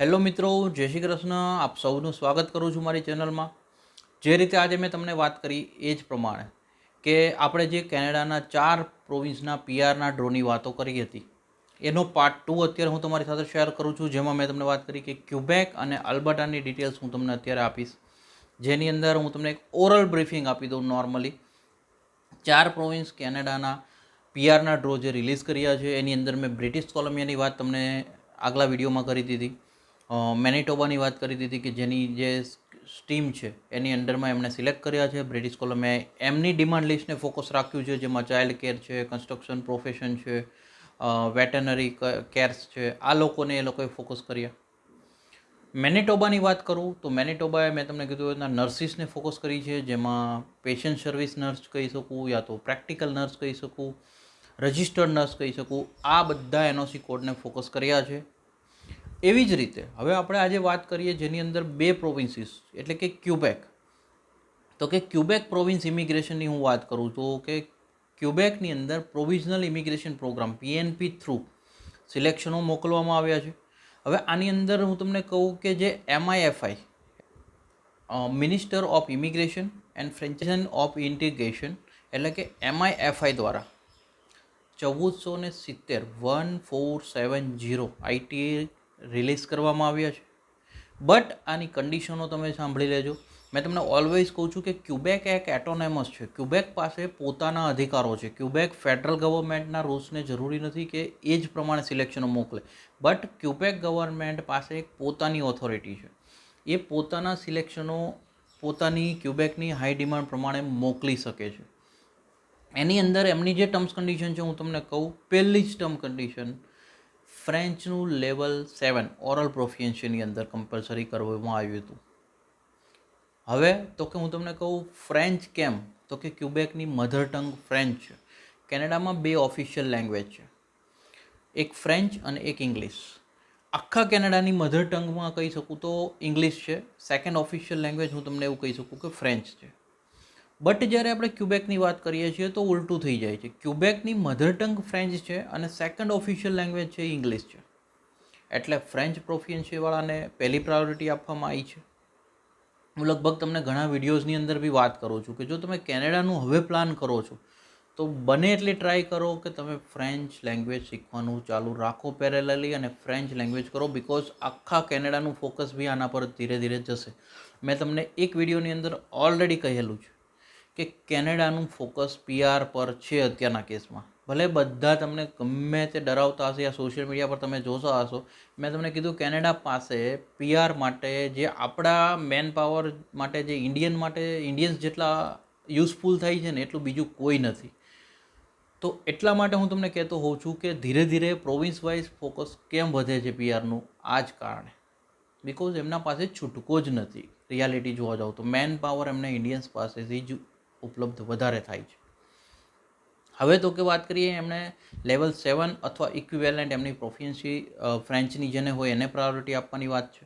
Hello મિત્રો, જય શ્રી કૃષ્ણ. આપ સૌનું સ્વાગત કરું છું મારી ચેનલમાં. જે રીતે આજે મેં તમને વાત કરી એ જ પ્રમાણે કે આપણે જે કેનેડાના ચાર પ્રોવિન્સના પીઆરના ડ્રોની વાતો કરી હતી, એનો પાર્ટ ટુ અત્યારે હું તમારી સાથે શેર કરું છું, જેમાં મેં તમને વાત કરી કે ક્યુબેક અને અલ્બર્ટાની ડિટેલ્સ હું તમને અત્યારે આપીશ. જેની અંદર હું તમને એક ઓરલ બ્રીફિંગ આપી દઉં નોર્મલી ચાર પ્રોવિન્સ કેનેડાના પીઆરના ડ્રો જે રિલીઝ કર્યા છે, એની અંદર મેં બ્રિટિશ કોલંબિયાની વાત તમને આગલા વિડીયોમાં કરી દીધી. મેનિટોબાની વાત કરી દીધી કે જેની જે સ્ટીમ છે, એની અંડરમાં એમણે સિલેક્ટ કર્યા છે. બ્રિટિશ કોલંબિયાએ એમની ડિમાન્ડ લિસ્ટને ફોકસ રાખ્યું છે, જેમાં ચાઇલ્ડ કેર છે, કન્સ્ટ્રક્શન પ્રોફેશન છે વેટનરી કેર્સ છે, આ લોકોને એ લોકોએ ફોકસ કર્યા. મેનિટોબાની વાત કરું તો મેનિટોબાએ મેં તમને કીધું એના નર્સિસને ફોકસ કરી છે, જેમાં પેશન્ટ સર્વિસ નર્સ કહી શકું યા તો પ્રેક્ટિકલ નર્સ કહી શકું, રજિસ્ટર્ડ નર્સ કહી શકું, આ બધા એનઓસી કોડને ફોકસ કર્યા છે. એવી જ રીતે, હવે આપણે આજે વાત કરીએ જેની અંદર બે પ્રોવિન્સીસ, એટલે કે ક્યુબેક. તો કે ક્યુબેક પ્રોવિન્સ ઇમિગ્રેશનની હું વાત કરું તો કે ક્યુબેકની અંદર provincial immigration program PNP through, સિલેક્શનો મોકલવામાં આવ્યા છે. હવે આની અંદર હું તમને કહું કે જે MIFI minister of immigration and francization of integration, એટલે કે એમઆઈએફઆઈ દ્વારા ચૌદસો ને સિત્તેર, one four seven zero IT release કરવામાં આવ્યા છે. બટ આની કન્ડિશનો તમે સાંભળી લેજો. મેં તમને ઓલવેઝ કહું છું કે ક્યુબેક એક એટોનેમસ છે. ક્યુબેક પાસે પોતાના અધિકારો છે. ક્યુબેક ફેડરલ ગવર્મેન્ટના રૂલ્સને જરૂરી નથી કે એ જ પ્રમાણે સિલેક્શનો મોકલે. બટ ક્યુબેક ગવર્મેન્ટ પાસે એક પોતાની ઓથોરિટી છે. એ પોતાના સિલેક્શનો પોતાની ક્યુબેકની હાઈ ડિમાન્ડ પ્રમાણે મોકલી શકે છે. એની અંદર એમની જે ટર્મ્સ કન્ડિશન છે, હું તમને કહું, પહેલી જ ટર્મ કન્ડિશન ફ્રેન્ચનું લેવલ સેવન ઓરલ પ્રોફિયન્સીની અંદર કમ્પલસરી કરવામાં આવ્યું હતું. હવે તો કે હું તમને કહું ફ્રેન્ચ કેમ? તો કે ક્યુબેકની મધર ટંગ ફ્રેન્ચ છે. કેનેડામાં બે ઓફિશિયલ લેંગ્વેજ છે. એક ફ્રેન્ચ અને એક ઇંગ્લિશ. આખા કેનેડાની મધર ટંગમાં કહી શકું તો ઇંગ્લિશ છે. સેકન્ડ ઓફિશિયલ લેંગ્વેજ હું તમને એવું કહી શકું કે ફ્રેન્ચ છે. બટ જ્યારે આપણે ક્યુબેકની વાત કરીએ છીએ, તો ઉલટું થઈ જાય છે. ક્યુબેકની મધર ટંગ ફ્રેન્ચ છે અને સેકન્ડ ઓફિશિયલ લેંગ્વેજ છે ઇંગ્લિશ છે. એટલે ફ્રેન્ચ પ્રોફિયન્સીવાળાને પહેલી પ્રાયોરિટી આપવામાં આવી છે. હું લગભગ તમને ઘણા વિડીયોઝની અંદર બી વાત કરું છું કે જો તમે કેનેડાનું હવે પ્લાન કરો છો, તો બને એટલી ટ્રાય કરો કે તમે ફ્રેન્ચ લેંગ્વેજ શીખવાનું ચાલુ રાખો પેરેલલી અને ફ્રેન્ચ લેંગ્વેજ કરો બિકોઝ આખા કેનેડાનું ફોકસ બી આના પર ધીરે ધીરે જશે. મેં તમને એક વિડીયોની અંદર ઓલરેડી કહેલું છે. કે કેનેડાનું ફોકસ પીઆર પર છે અત્યારના કેસમાં? ભલે બધા તમને ગમે તે ડરાવતા હશે યા સોશિયલ મીડિયા પર તમે જોતા હશો મેં તમને કીધું કેનેડા પાસે પીઆર માટે જે આપણા મેન પાવર માટે જે ઇન્ડિયન માટે, ઇન્ડિયન્સ જેટલા યુઝફુલ થાય છે ને એટલું બીજું કોઈ નથી. તો એટલા માટે હું તમને કહેતો હોઉં છું કે ધીરે ધીરે પ્રોવિન્સ વાઇઝ ફોકસ કેમ વધે છે પીઆરનું આ જ કારણે. બિકોઝ એમના પાસે છૂટકો જ નથી. રિયાલિટી જોવા જાવ તો મેન પાવર એમને ઇન્ડિયન્સ પાસેથી જ ઉપલબ્ધ વધારે થાય છે. હવે તો કે વાત કરીએ એમણે લેવલ સેવન અથવા ઇક્વિવેલન્ટ એમની પ્રોફિયન્સી ફ્રેન્ચની જેને હોય એને પ્રાયોરિટી આપવાની વાત છે.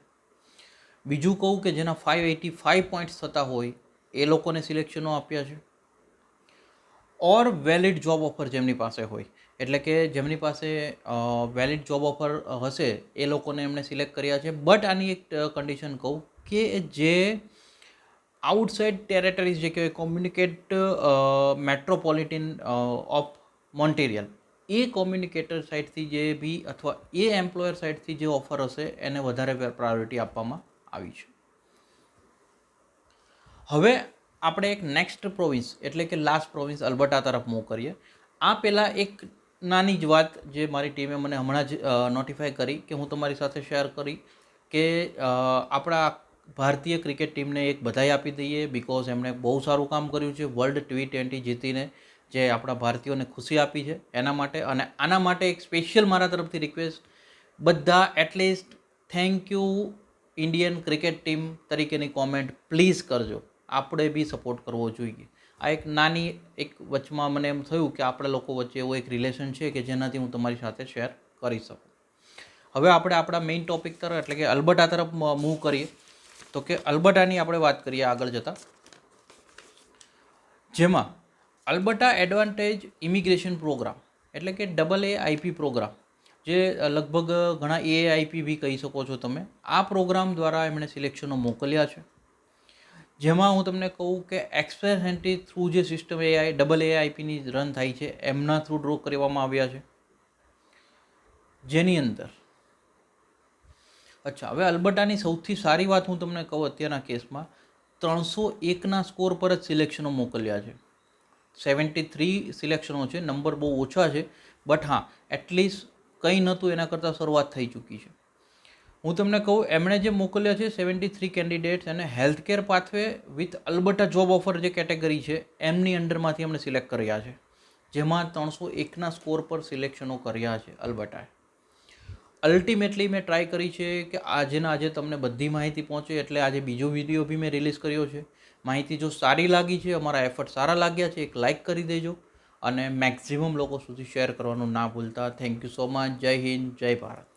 બીજું કહું કે જેના ફાઇવ એટી ફાઇવ પોઈન્ટ્સ થતા હોય, એ લોકોને સિલેક્શનો આપ્યા છે. ઓર વેલિડ જોબ ઓફર જેમની પાસે હોય. એટલે કે જેમની પાસે વેલિડ જોબ ઓફર હશે, એ લોકોને એમણે સિલેક્ટ કર્યા છે. બટ આની એક કન્ડિશન કહું કે જે આઉટસાઇડ ટેરેટરીઝ જે કહેવાય કોમ્યુનિકેટ મેટ્રોપોલિટન ઓફ મોન્ટેરિયલ એ કોમ્યુનિકેટર સાઇડથી જે બી અથવા એ એમ્પ્લોયર સાઇડથી જે ઓફર હશે, એને વધારે પ્રાયોરિટી આપવામાં આવી છે. હવે આપણે એક નેક્સ્ટ પ્રોવિન્સ એટલે કે લાસ્ટ પ્રોવિન્સ અલ્બર્ટા તરફ મૂવ કરીએ. આ પહેલાં એક નાની જ વાત જે મારી ટીમે મને હમણાં જ નોટિફાય કરી કે હું તમારી સાથે શેર કરી કે આપણા ભારતીય ક્રિકેટ ટીમને એક બધાઈ આપી દઈએ બિકોઝ એમણે બહુ સારું કામ કર્યું છે વર્લ્ડ ટી ટ્વેન્ટી જીતીને, જે આપણા ભારતીયોને ખુશી આપી છે એના માટે. અને આના માટે એક સ્પેશિયલ મારા તરફથી રિક્વેસ્ટ બધા at least thank you Indian cricket team તરીકેની કોમેન્ટ પ્લીઝ કરજો. આપણે બી સપોર્ટ કરવો જોઈએ. આ એક નાની એક વચમાં મને એમ થયું કે આપણે લોકો વચ્ચે એવો એક રિલેશન છે કે જેનાથી હું તમારી સાથે શેર કરી શકું. હવે આપણે આપણા મેઇન ટોપિક તરફ, એટલે કે અલ્બર્ટા તરફ મૂવ કરીએ. તો કે અલ્બર્ટાની આપણે વાત કરીએ આગળ જતાં. જેમાં અલ્બર્ટા એડવાન્ટેજ ઇમિગ્રેશન પ્રોગ્રામ એટલે કે ડબલ એ આઈપી પ્રોગ્રામ, જે લગભગ ઘણા એઆઈપી બી કહી શકો છો તમે, આ પ્રોગ્રામ દ્વારા એમણે સિલેક્શનો મોકલ્યા છે. જેમાં હું તમને કહું કે એક્સપ્રેસ એન્ટ્રી થ્રુ જે સિસ્ટમ એઆઈ ડબલ એઆઈપીની રન થાય છે, એમના થ્રુ ડ્રો કરવામાં આવ્યા છે. જેની અંદર અચ્છા, હવે અલ્બર્ટાની સૌથી સારી વાત હું તમને કહું અત્યારના કેસમાં, ત્રણસો એકના સ્કોર પર જ સિલેક્શનો મોકલ્યા છે. સેવન્ટી થ્રી સિલેક્શનો છે, નંબર બહુ ઓછા છે, બટ હા, એટલીસ્ટ કંઈ નહોતું એના કરતાં શરૂઆત થઈ ચૂકી છે. હું તમને કહું, એમણે જે મોકલ્યા છે સેવન્ટી થ્રી કેન્ડિડેટ્સ અને health care pathway with Alberta job offer જે કેટેગરી છે, એમની અંડરમાંથી એમણે સિલેક્ટ કર્યા છે. જેમાં ત્રણસો એકના સ્કોર પર સિલેક્શનો કર્યા છે અલ્બર્ટાએ અલ્ટિમેટલી મેં ટ્રાય કરી છે કે આજે ને આજે તમને બધી માહિતી પહોંચે એટલે આજે બીજો વીડિયો બી મેં રિલીઝ કર્યો છે. માહિતી જો સારી લાગી છે, અમારા એફર્ટ સારા લાગ્યા છે, એક લાઇક કરી દેજો અને મેક્સિમમ લોકો સુધી શેર કરવાનું ના ભૂલતા. થેન્ક યુ સો મચ જય હિન્દ, જય ભારત.